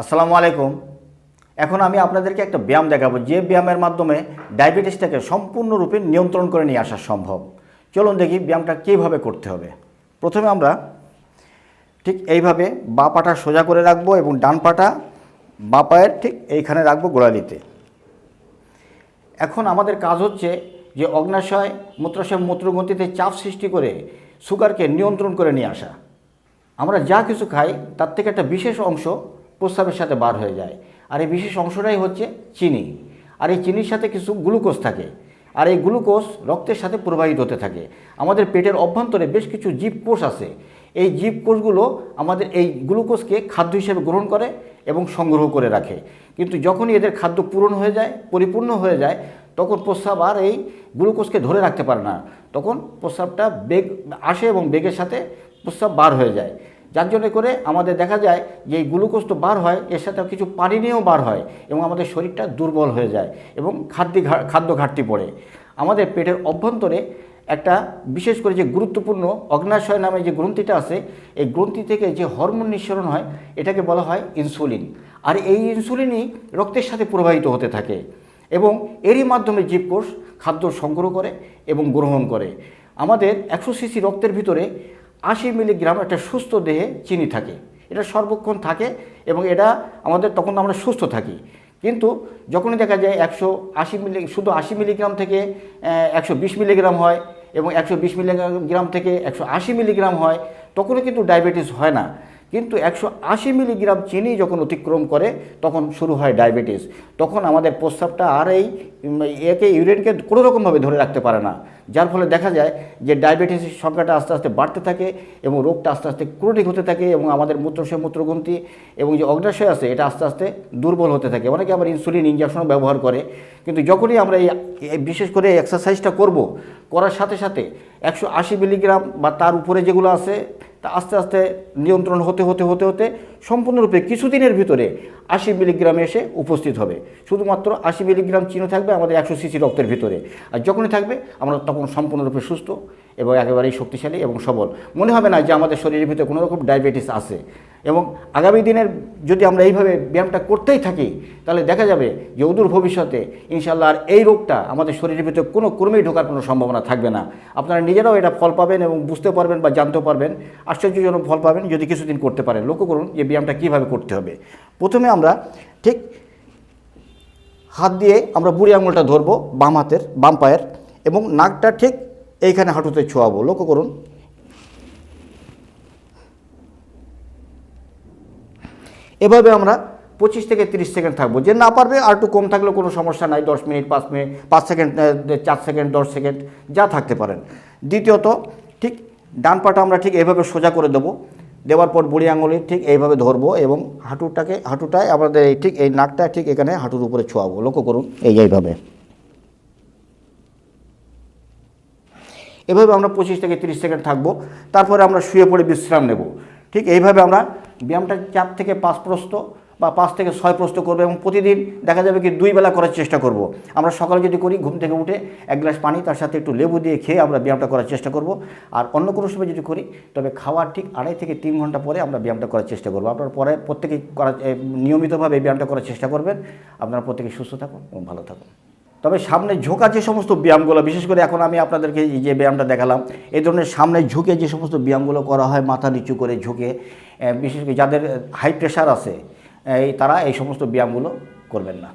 আসসালামু আলাইকুম। এখন আমি আপনাদেরকে একটা ব্যায়াম দেখাবো। যে ব্যায়ামের মাধ্যমে ডায়াবেটিসটাকে সম্পূর্ণরূপে নিয়ন্ত্রণ করে নিয়ে আসা সম্ভব। চলুন দেখি ব্যায়ামটা কীভাবে করতে হবে। প্রথমে আমরা ঠিক এইভাবে বা পাটা সোজা করে রাখব এবং ডান পাটা বা পায়ের ঠিক এইখানে রাখব গোড়ালিতে। এখন আমাদের কাজ হচ্ছে যে অগ্নাশয় মূত্রাশয় মূত্রগ্রন্থিতে চাপ সৃষ্টি করে সুগারকে নিয়ন্ত্রণ করে নিয়ে আসা। আমরা যা কিছু খাই, তার থেকে একটা বিশেষ অংশ প্রস্রাবের সাথে বার হয়ে যায়। আর এই বিশেষ অংশটাই হচ্ছে চিনি। আর এই চিনির সাথে কিছু গ্লুকোজ থাকে। আর এই গ্লুকোজ রক্তের সাথে প্রবাহিত হতে থাকে। আমাদের পেটের অভ্যন্তরে বেশ কিছু জীবকোষ আছে। এই জীবকোষগুলো আমাদের এই গ্লুকোজকে খাদ্য হিসেবে গ্রহণ করে এবং সংগ্রহ করে রাখে। কিন্তু যখনই এদের খাদ্য পূরণ হয়ে যায়, পরিপূর্ণ হয়ে যায়, তখন প্রস্রাব আর এই গ্লুকোজকে ধরে রাখতে পারে না। তখন প্রস্রাবটা বেগ আসে এবং বেগের সাথে প্রস্রাব বার হয়ে যায়। যার জন্য করে আমাদের দেখা যায় যে গ্লুকোজ তো বার হয়, এর সাথে কিছু পানি নিয়েও বার হয় এবং আমাদের শরীরটা দুর্বল হয়ে যায় এবং খাদ্য খাদ্য ঘাটতি পড়ে। আমাদের পেটের অভ্যন্তরে একটা বিশেষ করে যে গুরুত্বপূর্ণ অগ্নাশয় নামে যে গ্রন্থিটা আছে, এই গ্রন্থি থেকে যে হরমোন নিঃসরণ হয়, এটাকে বলা হয় ইনসুলিন। আর এই ইনসুলিনই রক্তের সাথে প্রবাহিত হতে থাকে এবং এরই মাধ্যমে জীবকোষ খাদ্য সংগ্রহ করে এবং গ্রহণ করে। আমাদের একশো সিসি রক্তের ভিতরে আশি মিলিগ্রাম একটা সুস্থ দেহে চিনি থাকে। এটা সর্বক্ষণ থাকে এবং এটা আমাদের তখন আমরা সুস্থ থাকি। কিন্তু যখনই দেখা যায় একশো আশি মিলি, শুধু আশি মিলিগ্রাম থেকে একশো বিশ মিলিগ্রাম হয় এবং একশো বিশ মিলিগ্রাম থেকে একশো আশি মিলিগ্রাম হয়, তখনও কিন্তু ডায়াবেটিস হয় না। কিন্তু একশো আশি মিলিগ্রাম চিনি যখন অতিক্রম করে, তখন শুরু হয় ডায়াবেটিস। তখন আমাদের প্রস্রাবটা আর এই একে ইউরিনকে কোনো রকমভাবে ধরে রাখতে পারে না। যার ফলে দেখা যায় যে ডায়াবেটিসের সংখ্যাটা আস্তে আস্তে বাড়তে থাকে এবং রোগটা আস্তে আস্তে ক্রোনিক হতে থাকে এবং আমাদের মূত্রশয় মূত্রগ্রন্থি এবং যে অগ্নাশয় আছে, এটা আস্তে আস্তে দুর্বল হতে থাকে। অনেকে আবার ইনসুলিন ইঞ্জেকশন ব্যবহার করে। কিন্তু যখনই আমরা এই বিশেষ করে এক্সারসাইজটা করব, করার সাথে সাথে একশো আশি মিলিগ্রাম বা তার উপরে যেগুলো আছে তা আস্তে আস্তে নিয়ন্ত্রণ হতে হতে হতে হতে সম্পূর্ণরূপে কিছুদিনের ভিতরে আশি মিলিগ্রামে এসে উপস্থিত হবে। শুধুমাত্র আশি মিলিগ্রাম চিনি থাকবে আমাদের একশো সিসি রক্তের ভিতরে। আর যখনই থাকবে, আমরা তখন সম্পূর্ণরূপে সুস্থ এবং একেবারেই শক্তিশালী এবং সবল। মনে হবে না যে আমাদের শরীরের ভিতরে কোনো রকম ডায়াবেটিস আছে। এবং আগামী দিনের যদি আমরা এইভাবে ব্যায়ামটা করতেই থাকি, তাহলে দেখা যাবে যে অদূর ভবিষ্যতে ইনশাল্লাহ আর এই রোগটা আমাদের শরীরের ভিতরে কোনো ক্রমেই ঢোকার কোনো সম্ভাবনা থাকবে না। আপনারা নিজেরাও এটা ফল পাবেন এবং বুঝতে পারবেন বা জানতে পারবেন। আশ্চর্যজনক ফল পাবেন যদি কিছুদিন করতে পারেন। লক্ষ্য করুন যে ব্যায়ামটা কীভাবে করতে হবে। প্রথমে আমরা ঠিক হাত দিয়ে আমরা বুড়ি আঙুলটা ধরবো বাম হাতের, বাম পায়ের এবং নাকটা ঠিক এইখানে হাঁটুতে ছোঁয়াবো। লক্ষ্য করুন। এভাবে আমরা পঁচিশ থেকে তিরিশ সেকেন্ড থাকব। যে না পারবে, আর একটু কম থাকলেও কোনো সমস্যা নাই। দশ মিনিট, পাঁচ মিনিট, পাঁচ সেকেন্ড চার সেকেন্ড, দশ সেকেন্ড, যা থাকতে পারেন। দ্বিতীয়ত, ঠিক ডান পাটা আমরা ঠিক এভাবে সোজা করে দেবো। দেওয়ার পর বুড়ি আঙুলি ঠিক এইভাবে ধরবো এবং হাঁটুটাকে, হাঁটুটায় আমাদের এই ঠিক এই নাকটা ঠিক এখানে হাঁটুর উপরে ছোঁয়াবো। লক্ষ্য করুন, এই এইভাবে। এভাবে আমরা পঁচিশ থেকে তিরিশ সেকেন্ড থাকব, তারপরে আমরা শুয়ে পড়ে বিশ্রাম নেব। ঠিক এইভাবে আমরা ব্যায়ামটা চার থেকে পাঁচ প্রস্ত বা পাঁচ থেকে ছয় প্রস্ত করব এবং প্রতিদিন দেখা যাবে কি দুই বেলা করার চেষ্টা করব। আমরা সকালে যদি করি ঘুম থেকে উঠে এক গ্লাস পানি তার সাথে একটু লেবু দিয়ে খেয়ে আমরা ব্যায়ামটা করার চেষ্টা করব। আর অন্য কোনো সময় যদি করি তবে খাওয়ার ঠিক আড়াই থেকে তিন ঘণ্টা পরে আমরা ব্যায়ামটা করার চেষ্টা করব। আপনার পরে প্রত্যেকেই করার এ, নিয়মিতভাবে এই ব্যায়ামটা করার চেষ্টা করবেন। আপনারা প্রত্যেকে সুস্থ থাকুন এবং ভালো থাকুন। তবে সামনে ঝোঁকা যে সমস্ত ব্যায়ামগুলো বিশেষ করে এখন আমি আপনাদেরকে যে ব্যায়ামটা দেখালাম এই ধরনের সামনে ঝুঁকে যে সমস্ত ব্যায়ামগুলো করা হয় মাথা নিচু করে ঝুঁকে বিশেষ করে যাদের হাই প্রেশার আছে এই তারা এই সমস্ত ব্যায়ামগুলো করবেন না।